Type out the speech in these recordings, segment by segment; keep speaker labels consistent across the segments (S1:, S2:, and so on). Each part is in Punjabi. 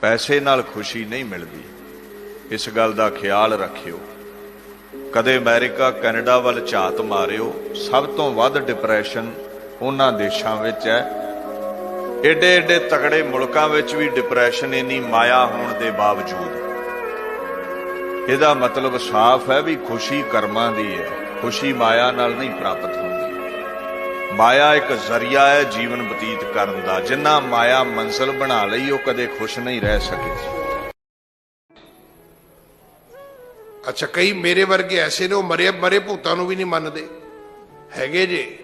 S1: ਪੈਸੇ ਨਾਲ ਖੁਸ਼ੀ ਨਹੀਂ ਮਿਲਦੀ। ਇਸ ਗੱਲ ਦਾ ਖਿਆਲ ਰੱਖਿਓ। ਕਦੇ ਅਮਰੀਕਾ, ਕੈਨੇਡਾ ਵੱਲ ਝਾਤ ਮਾਰਿਓ, ਸਭ ਤੋਂ ਵੱਧ ਡਿਪਰੈਸ਼ਨ ਉਹਨਾਂ ਦੇਸ਼ਾਂ ਵਿੱਚ ਹੈ। ਏਡੇ ਏਡੇ ਤਕੜੇ ਮੁਲਕਾਂ ਵਿੱਚ ਵੀ ਡਿਪਰੈਸ਼ਨ ਇੰਨੀ ਮਾਇਆ ਹੋਣ ਦੇ ਬਾਵਜੂਦ। ਇਹਦਾ ਮਤਲਬ ਸਾਫ਼ ਹੈ ਵੀ ਖੁਸ਼ੀ ਕਰਮਾਂ ਦੀ ਹੈ। ਖੁਸ਼ੀ ਮਾਇਆ ਨਾਲ ਨਹੀਂ ਪ੍ਰਾਪਤ ਹੁੰਦੀ ਮਾਇਆ ਇੱਕ ਜ਼ਰੀਆ ਹੈ ਜੀਵਨ ਬਤੀਤ ਕਰਨ ਦਾ। ਜਿੰਨਾ ਮਾਇਆ ਮੰਜ਼ਲ ਬਣਾ ਲਈ, ਉਹ ਕਦੇ ਖੁਸ਼ ਨਹੀਂ ਰਹਿ ਸਕੇ।
S2: ਅੱਛਾ, ਕਈ ਮੇਰੇ ਵਰਗੇ ਐਸੇ ਨੇ, ਉਹ ਮਰੇ ਮਰੇ ਭੂਤਾਂ ਨੂੰ ਵੀ ਨਹੀਂ ਮੰਨਦੇ। ਹੈਗੇ ਜੇ।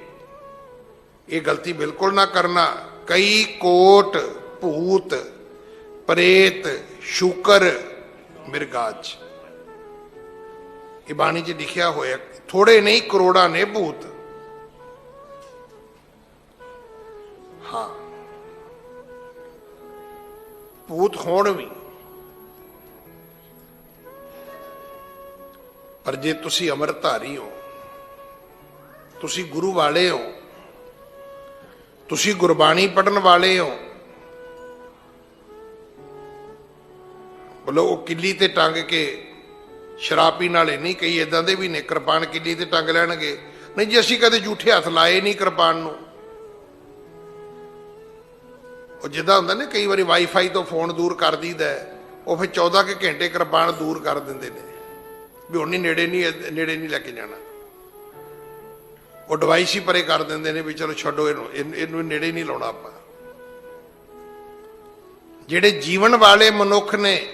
S2: ਇਹ ਗਲਤੀ ਬਿਲਕੁਲ ਨਾ ਕਰਨਾ। ਕਈ ਕੋਟ, ਭੂਤ, ਪ੍ਰੇਤ, ਸ਼ੂਕਰ, ਮਿਰਗਾਜ। ਇਹ ਬਾਣੀ 'ਚ ਲਿਖਿਆ ਹੋਇਆ ਥੋੜੇ ਨਹੀਂ, ਕਰੋੜਾਂ ਨੇ ਭੂਤ। ਹਾਂ। ਭੂਤ ਹੋਣ ਵੀ। ਪਰ ਜੇ ਤੁਸੀਂ ਅੰਮ੍ਰਿਤਧਾਰੀ ਹੋ, ਤੁਸੀਂ ਗੁਰੂ ਵਾਲੇ ਹੋ, ਤੁਸੀਂ ਗੁਰਬਾਣੀ ਪੜਨ ਵਾਲੇ ਹੋ, ਬੋਲੋ ਉਹ ਕਿੱਲੀ ਤੇ ਟੰਗ ਕੇ ਸ਼ਰਾਬ ਪੀਣ ਵਾਲੇ ਨਹੀਂ, ਕਈ ਇਦਾਂ ਦੇ ਵੀ ਨੇ, ਕਿਰਪਾਨ ਕਿੱਲੀ ਤੇ ਟੰਗ ਲੈਣਗੇ। ਨਹੀਂ ਜੀ, ਅਸੀਂ ਕਦੇ ਝੂਠੇ ਹੱਥ ਲਾਏ ਨਹੀਂ ਕਿਰਪਾਨ ਨੂੰ। ਉਹ ਜਿੱਦਾਂ ਹੁੰਦਾ ਨਾ, ਕਈ ਵਾਰੀ ਵਾਈਫਾਈ ਤੋਂ ਫੋਨ ਦੂਰ ਕਰ ਦਈਦਾ ਉਹ ਫਿਰ 14 ਕੇ ਘੰਟੇ ਕਿਰਪਾਨ ਦੂਰ ਕਰ ਦਿੰਦੇ ਨੇ। ਵੀ ਹੁਣ ਨਹੀਂ ਨੇੜੇ ਨਹੀਂ ਨੇੜੇ ਨਹੀਂ ਲੈ ਕੇ ਜਾਣਾ। ਉਹ ਡਿਵਾਈਸ ਹੀ ਪਰੇ ਕਰ ਦਿੰਦੇ ਨੇ ਵੀ ਚਲੋ ਛੱਡੋ ਇਹਨੂੰ ਇਹਨੂੰ ਇਹਨੂੰ ਨੇੜੇ ਨਹੀਂ ਲਾਉਣਾ ਆਪਾਂ। ਜਿਹੜੇ ਜੀਵਨ ਵਾਲੇ ਮਨੁੱਖ ਨੇ,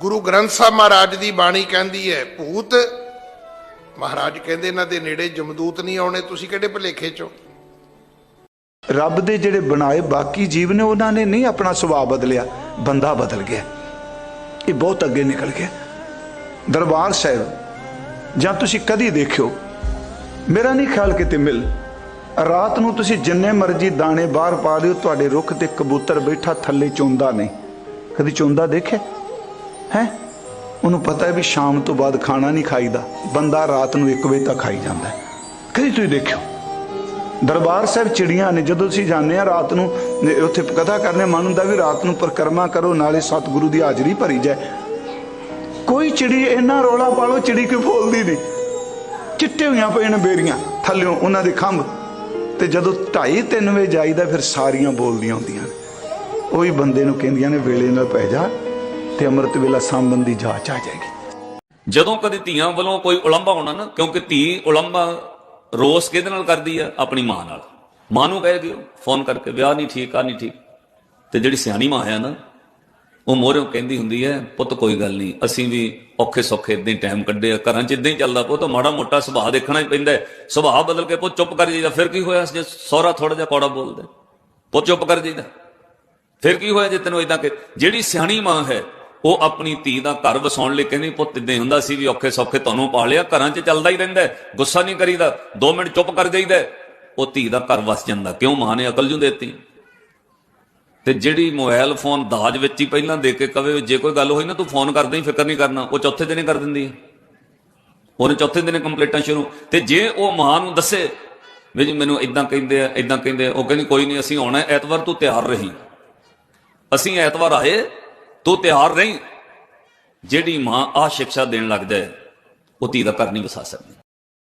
S2: ਗੁਰੂ ਗ੍ਰੰਥ ਸਾਹਿਬ ਮਹਾਰਾਜ ਦੀ ਬਾਣੀ ਕਹਿੰਦੀ ਹੈ, ਭੂਤ ਮਹਾਰਾਜ ਕਹਿੰਦੇ ਇਹਨਾਂ ਦੇ ਨੇੜੇ ਜਮਦੂਤ ਨਹੀਂ ਆਉਣੇ, ਤੁਸੀਂ ਕਿਹੜੇ ਭਲੇਖੇ ਚੋਂ?
S3: ਰੱਬ ਦੇ ਜਿਹੜੇ ਬਣਾਏ ਬਾਕੀ ਜੀਵ ਨੇ, ਉਹਨਾਂ ਨੇ ਨਹੀਂ ਆਪਣਾ ਸੁਭਾਅ ਬਦਲਿਆ, ਬੰਦਾ ਬਦਲ ਗਿਆ। ਇਹ ਬਹੁਤ ਅੱਗੇ ਨਿਕਲ ਗਿਆ। ਦਰਬਾਰ ਸਾਹਿਬ, ਜਾਂ ਤੁਸੀਂ ਕਦੀ ਦੇਖਿਓ, ਮੇਰਾ ਨਹੀਂ ਖਿਆਲ ਕਿਤੇ ਮਿਲ, ਰਾਤ ਨੂੰ ਤੁਸੀਂ ਜਿੰਨੇ ਮਰਜ਼ੀ ਦਾਣੇ ਬਾਹਰ ਪਾ ਦਿਓ, ਤੁਹਾਡੇ ਰੁੱਖ ਤੇ ਕਬੂਤਰ ਬੈਠਾ ਥੱਲੇ ਚੁੰਦਾ ਨਹੀਂ। ਕਦੀ ਚੁੰਦਾ ਦੇਖਿਆ? ਹੈ? ਉਹਨੂੰ ਪਤਾ ਹੈ ਵੀ ਸ਼ਾਮ ਤੋਂ ਬਾਅਦ ਖਾਣਾ ਨਹੀਂ ਖਾਈਦਾ, ਬੰਦਾ ਰਾਤ ਨੂੰ 1 ਵਜੇ ਤੱਕ ਖਾਈ ਜਾਂਦਾ। ਕਦੀ ਤੁਸੀਂ ਦੇਖਿਓ? ਦਰਬਾਰ ਸਾਹਿਬ ਚਿੜੀਆਂ ਨੇ, ਜਦੋਂ ਅਸੀਂ ਜਾਂਦੇ ਆ ਰਾਤ ਨੂੰ ਉੱਥੇ ਕਥਾ ਕਰਨੇ, ਮਨ ਹੁੰਦਾ ਵੀ ਰਾਤ ਨੂੰ ਪਰਿਕਰਮਾ ਕਰੋ, ਨਾਲੇ ਸਤਿਗੁਰੂ ਦੀ ਹਾਜ਼ਰੀ ਭਰੀ ਜਾਏ। ਕੋਈ ਚਿੜੀ ਇੰਨਾ ਰੋਲਾ ਪਾਲੋ ਚਿੜੀ ਕਿਉਂ ਫੋਲਦੀ ਨਹੀਂ। ਚਿੱਟੇ ਹੋਈਆਂ ਪਈਆਂ ਨੇ ਬੇਰੀਆਂ, ਥੱਲਿਓਂ ਉਹਨਾਂ ਦੇ ਖੰਭ। ਤੇ ਜਦੋਂ 2:30 3 ਵਜੇ ਜਾਈਦਾ, ਫਿਰ ਸਾਰੀਆਂ ਬੋਲਦੀਆਂ ਹੁੰਦੀਆਂ ਨੇ। ਉਹੀ ਬੰਦੇ ਨੂੰ ਕਹਿੰਦੀਆਂ ਨੇ, ਵੇਲੇ ਨਾਲ ਪੈ ਜਾ, ਤੇ ਅੰਮ੍ਰਿਤ ਵੇਲਾ ਸਾਂਭਣ ਦੀ ਜਾਚ ਆ ਜਾਏਗੀ।
S4: ਜਦੋਂ ਕਦੇ ਧੀਆਂ ਵੱਲੋਂ ਕੋਈ ਉਲੰਭਾ ਹੋਣਾ ਨਾ, ਕਿਉਂਕਿ ਧੀ ਉਲੰਭਾ ਰੋਸ ਕਿਹਦੇ ਨਾਲ ਕਰਦੀ ਆ? ਆਪਣੀ ਮਾਂ ਨਾਲ। ਮਾਂ ਨੂੰ ਕਹਿ ਦਿਓ, ਫੋਨ ਕਰਕੇ, ਵਿਆਹ ਨਹੀਂ ਠੀਕ ਆ ਨਹੀਂ ਠੀਕ। ਤੇ ਜਿਹੜੀ ਸਿਆਣੀ ਮਾਂ ਆ ਨਾ, ਉਹ ਮੋਹਰੋਂ ਕਹਿੰਦੀ ਹੁੰਦੀ ਹੈ, ਪੁੱਤ ਕੋਈ ਗੱਲ ਨਹੀਂ, ਅਸੀਂ ਵੀ ਔਖੇ ਸੌਖੇ ਇਦਾਂ ਹੀ ਟਾਈਮ ਕੱਢੇ ਆ, ਘਰਾਂ 'ਚ ਇਦਾਂ ਹੀ ਚੱਲਦਾ ਪੁੱਤ ਮਾੜਾ ਮੋਟਾ ਸੁਭਾਅ ਦੇਖਣਾ ਹੀ ਪੈਂਦਾ ਸੁਭਾਅ ਬਦਲ ਕੇ ਪੁੱਤ ਚੁੱਪ ਕਰ ਜਾਈਦਾ, ਫਿਰ ਕੀ ਹੋਇਆ? ਜੇ ਸਹੁਰਾ ਥੋੜਾ ਜਿਹਾ ਕੌੜਾ ਬੋਲਦਾ ਪੁੱਤ ਚੁੱਪ ਕਰ ਜਾਈਦਾ। ਫਿਰ ਕੀ ਹੋਇਆ ਜੇ ਤੈਨੂੰ ਇਦਾਂ ਕਿ, ਜਿਹੜੀ ਸਿਆਣੀ ਮਾਂ ਹੈ ਉਹ ਆਪਣੀ ਧੀ ਦਾ ਘਰ ਵਸਾਉਣ ਲਈ ਕਹਿੰਦੀ, ਪੁੱਤ ਇਦਾਂ ਹੀ ਹੁੰਦਾ ਸੀ ਵੀ ਔਖੇ ਸੌਖੇ ਤੁਹਾਨੂੰ ਪਾ ਲਿਆ, ਘਰਾਂ 'ਚ ਚੱਲਦਾ ਹੀ ਰਹਿੰਦਾ ਗੁੱਸਾ ਨਹੀਂ ਕਰੀਦਾ 2 ਮਿੰਟ ਚੁੱਪ ਕਰ ਜਾਈਦਾ ਉਹ ਧੀ ਦਾ ਘਰ ਵਸ ਜਾਂਦਾ। ਕਿਉਂ? ਮਾਂ ਨੇ ਅਕਲ ਜੂ ਦੇਤੀ। ਤੇ ਜਿਹੜੀ ਮੋਬਾਈਲ ਫੋਨ ਦਾਜ ਵਿੱਚ ਹੀ ਪਹਿਲਾਂ ਦੇ ਕੇ ਕਵੇ, ਜੇ ਕੋਈ ਗੱਲ ਹੋਈ ਨਾ, ਤੂੰ ਫੋਨ ਕਰਦਾ ਹੀ ਫਿਕਰ ਨਹੀਂ ਕਰਨਾ। ਉਹ ਚੌਥੇ ਦਿਨੇ ਕਰ ਦਿੰਦੀ ਹੈ। ਉਹਨੇ ਚੌਥੇ ਦਿਨੇ ਹੀ ਕੰਪਲੀਟਾਂ ਸ਼ੁਰੂ। ਤੇ ਜੇ ਉਹ ਮਾਂ ਨੂੰ ਦੱਸੇ ਵੀ ਜੀ ਮੈਨੂੰ ਇਦਾਂ ਕਹਿੰਦੇ ਆ ਇਦਾਂ ਕਹਿੰਦੇ ਆ, ਉਹ ਕਹਿੰਦੀ, ਕੋਈ ਨਹੀਂ, ਅਸੀਂ ਆਉਣਾ ਐਤਵਾਰ ਤੂੰ ਤਿਆਰ ਰਹੀ। ਅਸੀਂ ਐਤਵਾਰ ਆਏ ਤੂੰ ਤਿਆਰ ਰਹੀਂ। ਜਿਹੜੀ ਮਾਂ ਆ ਸਿੱਖਿਆ ਦੇਣ ਲੱਗ ਜਾਏ ਉਹ ਧੀ ਦਾ ਘਰ ਨਹੀਂ ਵਸਾ ਸਕਦੀ।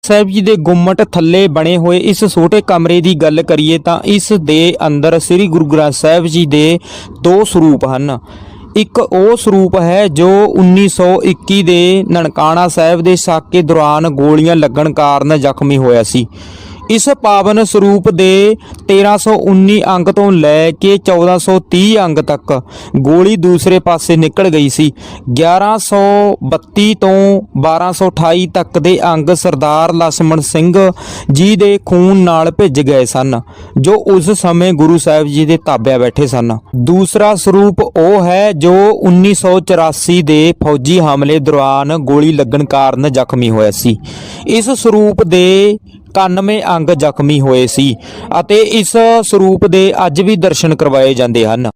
S5: ਸਾਹਿਬ ਜੀ ਦੇ ਗੁੰਮਟ ਥੱਲੇ ਬਣੇ ਹੋਏ ਇਸ ਛੋਟੇ ਕਮਰੇ ਦੀ ਗੱਲ ਕਰੀਏ ਤਾਂ ਇਸ ਦੇ ਅੰਦਰ ਸ੍ਰੀ ਗੁਰੂ ਗ੍ਰੰਥ ਸਾਹਿਬ ਜੀ ਦੇ ਦੋ ਸਰੂਪ ਹਨ। ਇੱਕ ਉਹ ਸਰੂਪ ਹੈ ਜੋ 1921 ਦੇ ਨਨਕਾਣਾ ਸਾਹਿਬ ਦੇ ਸਾਕੇ ਦੌਰਾਨ ਗੋਲੀਆਂ ਲੱਗਣ ਕਾਰਨ ਜ਼ਖਮੀ ਹੋਇਆ ਸੀ। ਇਸ ਪਾਵਨ ਸਰੂਪ ਦੇ 1319 ਅੰਗ ਤੋਂ ਲੈ ਕੇ 1430 ਅੰਗ ਤੱਕ ਗੋਲੀ ਦੂਸਰੇ ਪਾਸੇ ਨਿਕਲ ਗਈ ਸੀ। 1132 ਤੋਂ 1228 ਤੱਕ ਦੇ ਅੰਗ ਸਰਦਾਰ ਲਛਮਣ ਸਿੰਘ ਜੀ ਦੇ ਖੂਨ ਨਾਲ ਭਿੱਜ ਗਏ ਸਨ, ਜੋ ਉਸ ਸਮੇਂ ਗੁਰੂ ਸਾਹਿਬ ਜੀ ਦੇ ਤਾਬਿਆ ਬੈਠੇ ਸਨ। ਦੂਸਰਾ ਸਰੂਪ ਉਹ ਹੈ ਜੋ 1984 ਦੇ ਫੌਜੀ ਹਮਲੇ ਦੌਰਾਨ ਗੋਲੀ ਲੱਗਣ ਕਾਰਨ ਜ਼ਖਮੀ ਹੋਇਆ ਸੀ। ਇਸ ਸਰੂਪ ਦੇ 91 ਅੰਗ ਜ਼ਖਮੀ ਹੋਏ ਸੀ ਅਤੇ ਇਸ ਸਰੂਪ ਦੇ ਅੱਜ ਵੀ ਦਰਸ਼ਨ ਕਰਵਾਏ ਜਾਂਦੇ ਹਨ।